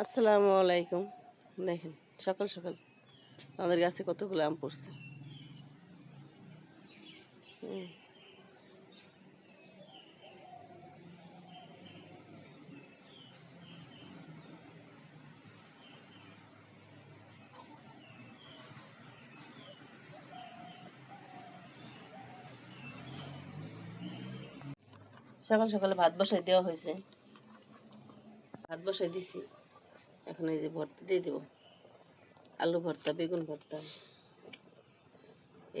আসসালামু আলাইকুম। দেখেন, সকাল সকাল আমাদের গাছে কতগুলো আম পড়ছে। সকাল সকালে ভাত বসাই দেওয়া হয়েছে। ভাত বসাই দিছি। এখন এই যে ভর্তা দিয়ে দেবো। আলু ভর্তা, বেগুন ভর্তা,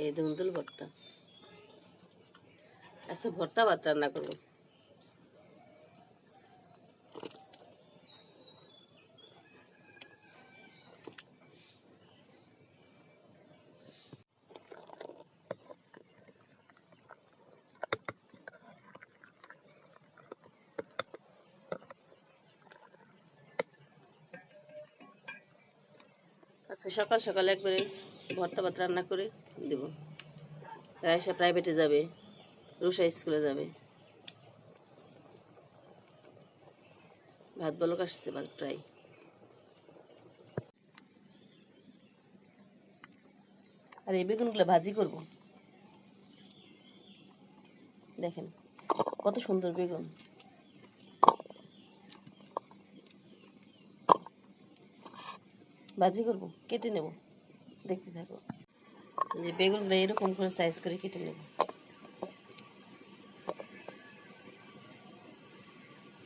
এই ধুন্দুল ভর্তা। আচ্ছা ভর্তা ভাত রান্না করব। সকাল সকাল একবারে ভর্তা ভাত রান্না করে দেবো। রায়সা প্রাইভেটে যাবে রুষা স্কুলে যাবে। ভাত বলক আসছে ভাত প্রায়। আর এই বেগুনগুলো ভাজি করব। দেখেন, কত সুন্দর বেগুন। ভাজি করব, কেটে নেব। দেখতে থাকো। এই যে বেগুনগুলো এরকম করে সাইজ করে কেটে নেব।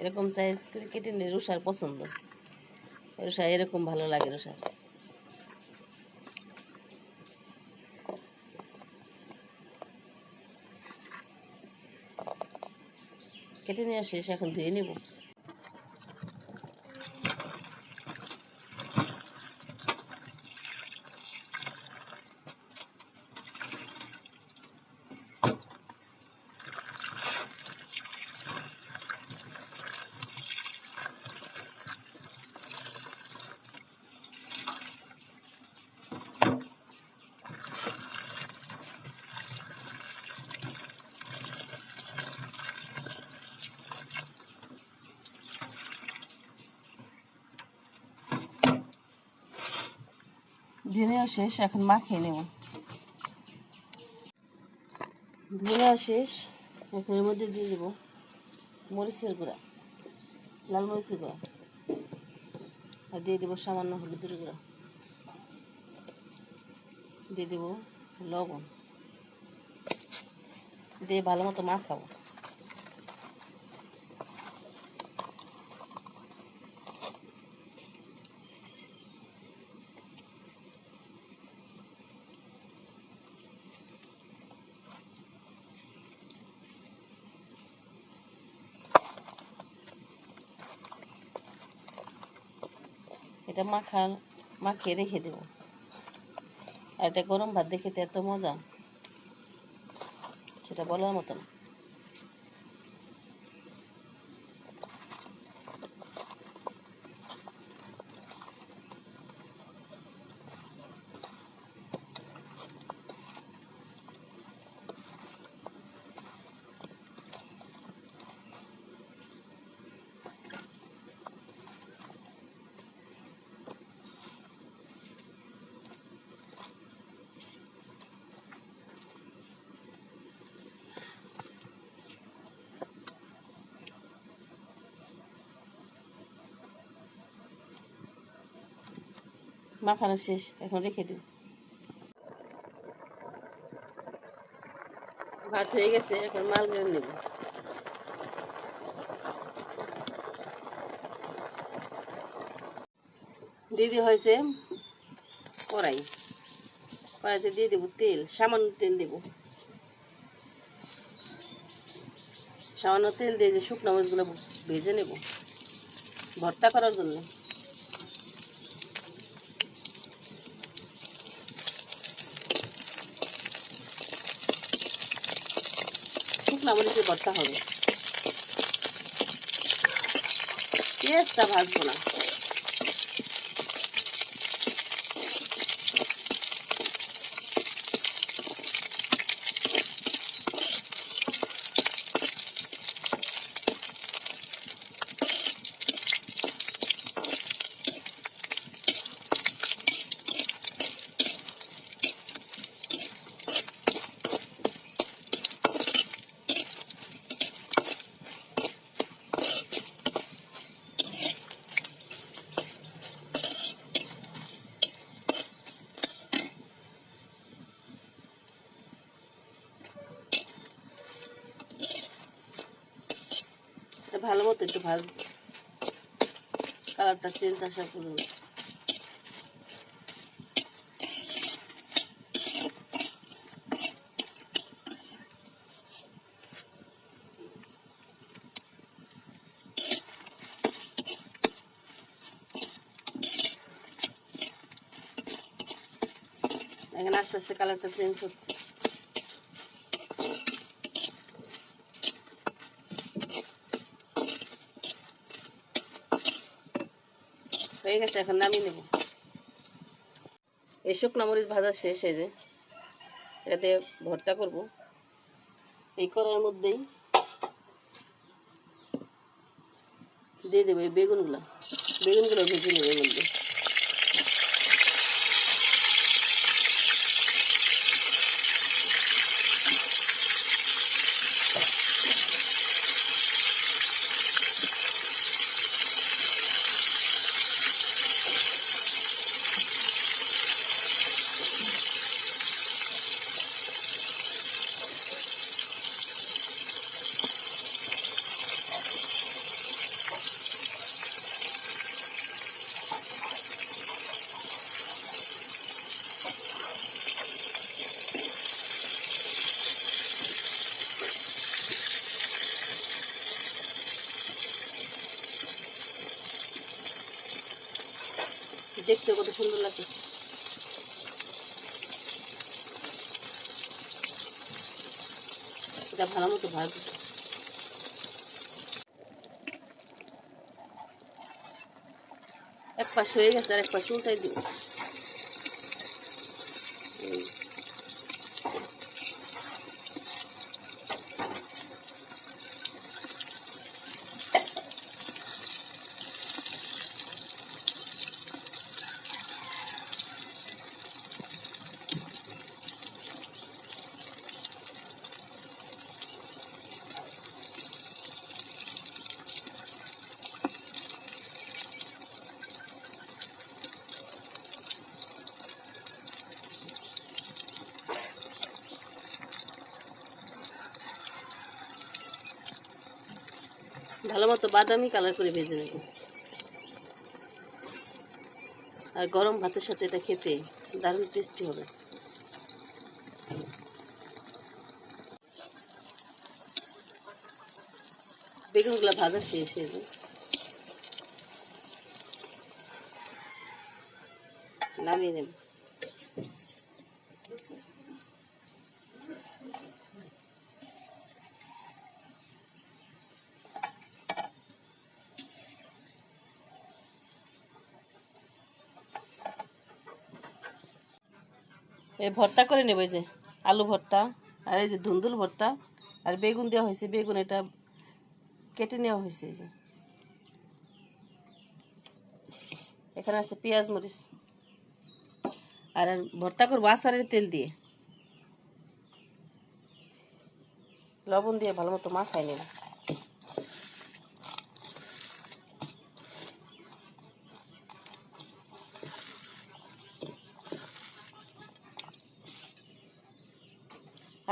এরকম সাইজ করে কেটে নিলে রুষার পছন্দ। রুষা এরকম ভালো লাগে রুষার। কেটে নেওয়া শেষ, এখন ধুয়ে নেব। ধুয়ে নেওয়া শেষ, এখন মাখিয়ে নেব। ধুয়ে নেওয়া শেষ, এখন এর মধ্যে দিয়ে দেবো মরিচের গুঁড়া, লাল মরিচের গুঁড়া। আর দিয়ে দেবো সামান্য হলুদের গুঁড়া। দিয়ে দেবো লবণ। দিয়ে ভালো মতো মাখাবো এটা মাখা, মাখিয়ে রেখে দেবো। আর এটা গরম ভাত দেখে তো এত মজা। সেটা বলার মতো না। মাখানো শেষ, এখন রেখে দিই ভাত হয়ে গেছে, এখন মাল গেড়ে নেব। দিদি হয়েছে কড়াই। কড়াইতে দিয়ে দেবো তেল, সামান্য তেল দেব। সামান্য তেল দিয়ে যে শুকনো মাছগুলো ভেজে নেব। ভর্তা করার জন্য। মরিচের ভর্তা হবে। পেঁয়াজটা ভাজবো না ভালো মতো একটু ভাজবো কালারটা চেঞ্জ আসা পর্যন্ত এখানে আস্তে আস্তে কালারটা চেঞ্জ হচ্ছে। হয়ে গেছে এখন নামিয়ে নেব। এই শুকনো মরিচ ভাজা শেষ, এই যে। এটাতে ভর্তা করব। এই করার মধ্যেই দিয়ে দেবো এই বেগুনগুলো। বেগুনগুলো ভেজে নেবে এর মধ্যে। দেখতে কত সুন্দর লাগছে। এটা ভালো মতো ভাগ এক পাশ হয়ে গেছে আর এক পাশ উল্টাই দিব এই। ভালো মতো বাদামি কালার করে ভেজে নেব। আর গরম ভাতের সাথে এটা খেতে দারুণ টেস্টি হবে। বেগুনগুলো ভাজা শেষ হয়ে নামিয়ে নেব। এই ভর্তা করে নেব এই যে আলু ভর্তা আর এই যে ধুন্দুল ভর্তা আর বেগুন দেওয়া হয়েছে। বেগুন এটা কেটে নেওয়া হয়েছে এই যে। এখানে আছে পেঁয়াজ, মরিচ। আর ভর্তা করব আচারের তেল দিয়ে। লবণ দিয়ে ভালো মতো মাখাই নেব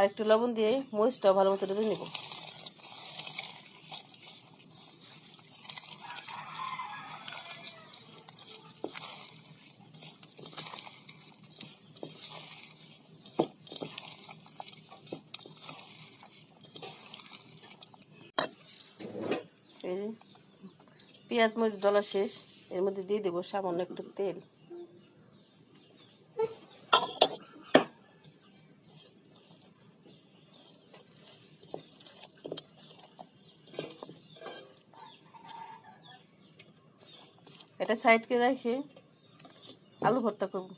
আর একটু লবণ দিয়ে মরিচটাও ভালো মতো ডুবে নেব। পেঁয়াজ, মরিচ, ডলা শেষ। এর মধ্যে দিয়ে দেবো সামান্য একটু তেল। এটা সাইড করে রেখে আলু ভর্তা করব।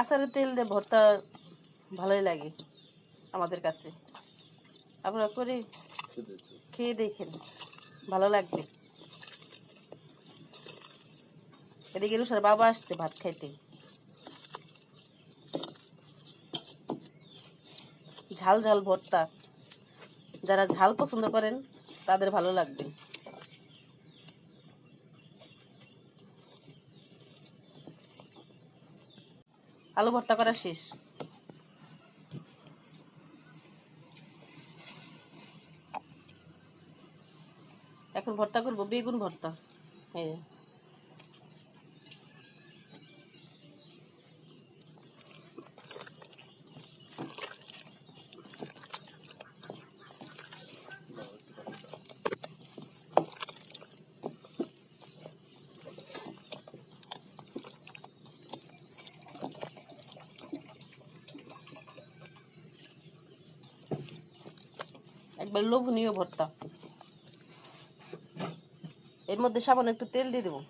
আচারের তেল দিয়ে ভর্তা ভালোই লাগে আমাদের কাছে। আপনারা করে খেয়ে দেখেন, ভালো লাগবে। এদিকে রুষার বাবা আসছে ভাত খাইতে। ঝাল ঝাল ভর্তা। যারা ঝাল পছন্দ করেন, তাদের ভালো লাগবে। আলু ভর্তা করা শেষ। এখন ভর্তা করব, বেগুন ভর্তা। এই লোভনীয় ভর্তা। এর মধ্যে সামান্য একটু তেল দিয়ে দেবো।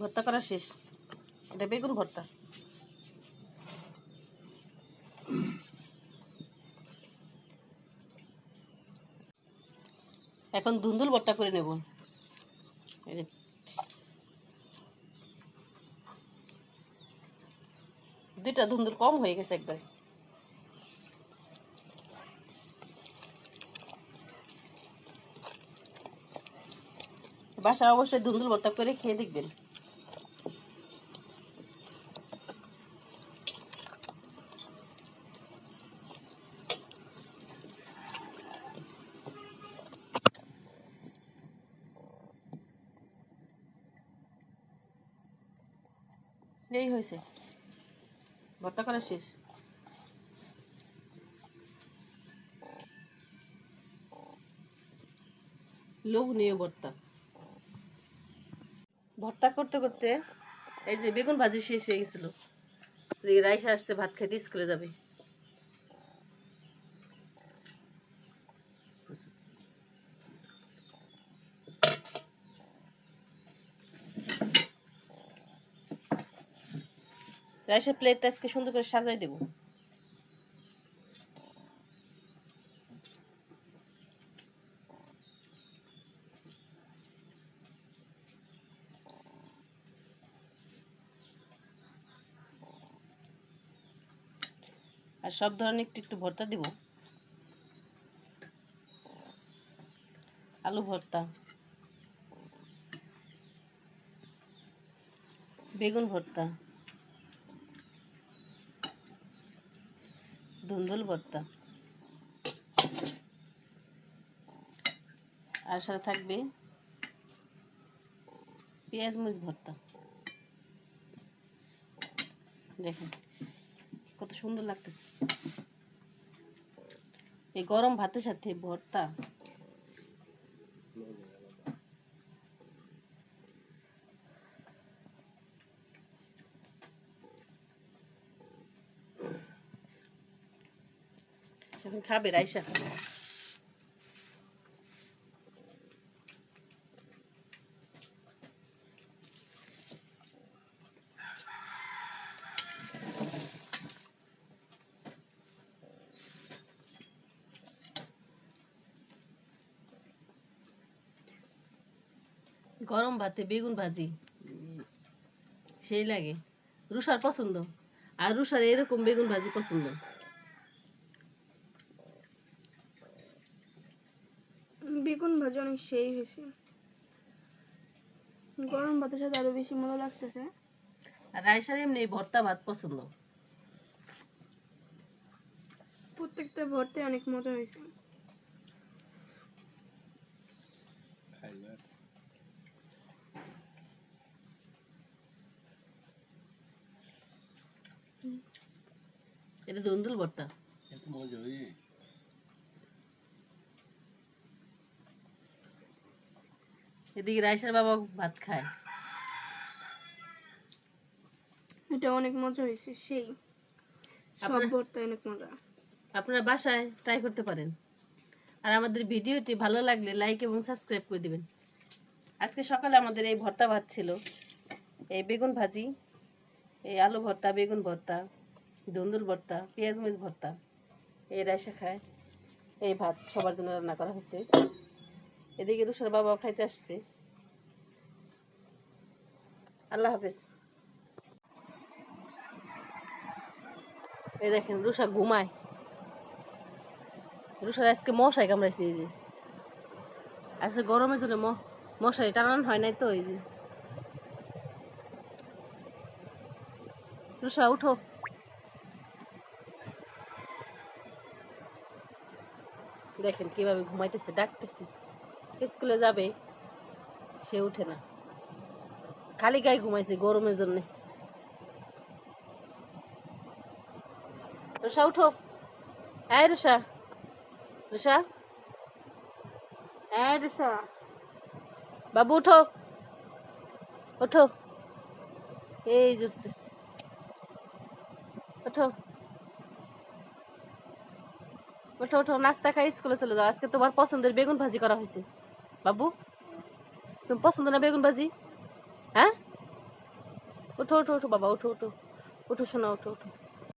ভর্তা করা শেষ। এটা বেগুন ভর্তা। এখন ধুন্দুল ভর্তা করে নেব এই যে দুইটা ধুন্দুল কম হয়ে গেছে একবার। বাসা অবশ্যই ধুন্দুল ভর্তা করে খেয়ে দেখবেন এই হয়েছে ভর্তা করা শেষ। লোক নিয়ে ভর্তা ভর্তা করতে করতে এই যে বেগুন ভাজি শেষ হয়ে গেছিল। রাইসা আসছে, ভাত খেতে স্কুলে যাবে। রাইসের প্লেটটা আজকে সুন্দর করে সাজাই দেবো। আর সব ধরনের একটু একটু ভর্তা দিব। আলু ভর্তা। বেগুন ভর্তা। ধুন্দুল ভর্তা। আর সাথে থাকবে পেঁয়াজ মরিচ ভর্তা। দেখেন কত সুন্দর লাগতেছে। এই গরম ভাতের সাথে ভর্তা খাবে, রাইসা। গরম ভাতে বেগুন ভাজি, সেই লাগে। রুষার পছন্দ। আর রুষার এরকম বেগুন ভাজি পছন্দ বেগুন ভাজা অনেক সেই হয়েছে। গরম ভাতের সাথে আরও বেশি মজা লাগতেছে। আর রাইসার এমনি ভর্তা ভাত পছন্দ? প্রত্যেকটা ভর্তে অনেক মজা হয়েছে। এটা ধুন্দুল ভর্তা। এদিকে রাইসার বাবা ভাত খায়। এটা অনেক মজা হয়েছে সেই। সব অনেক মজা। আপনারা বাসায় ট্রাই করতে পারেন। আর আমাদের ভিডিওটি ভালো লাগলে লাইক এবং সাবস্ক্রাইব করে দিবেন। আজকে সকালে আমাদের এই ভর্তা ভাত ছিল। এই বেগুন ভাজি এই আলু ভর্তা বেগুন ভর্তা ধুন্দুল ভর্তা পেঁয়াজ মরিচ ভর্তা এই রাইসা খায়। এই ভাত সবার জন্য রান্না করা হয়েছে। এদিকে রুষার বাবাও খাইতে আসছে। আল্লাহ হাফেজ। এই দেখেন রুষা ঘুমায়। রুষার আজকে মশাই কামড়াইছে, এই যে। আচ্ছা গরমের জন্য ম- মশারি টানান হয় নাই তো, এই যে। রুষা উঠো। দেখেন কীভাবে ঘুমাইতেছে, ডাকতেছি। স্কুলে যাবে, সে উঠে না। খালি গায়ে ঘুমাইছে গরমের জন্য। রুষা উঠো। এই রুষা রুষা এই রুষা বাবু, উঠো। ওঠো এই উঠতেছে। ওঠো ওঠো ওঠো নাস্তা খাই, স্কুলে চলে যাও। আজকে তোমার পছন্দের বেগুন ভাজি করা হয়েছে। বাবু, তুমি পছন্দ না বেগুন ভাজি? হ্যাঁ? ওঠো ওঠো ওঠো বাবা ওঠো ওঠো ওঠো শোনা ওঠো ওঠো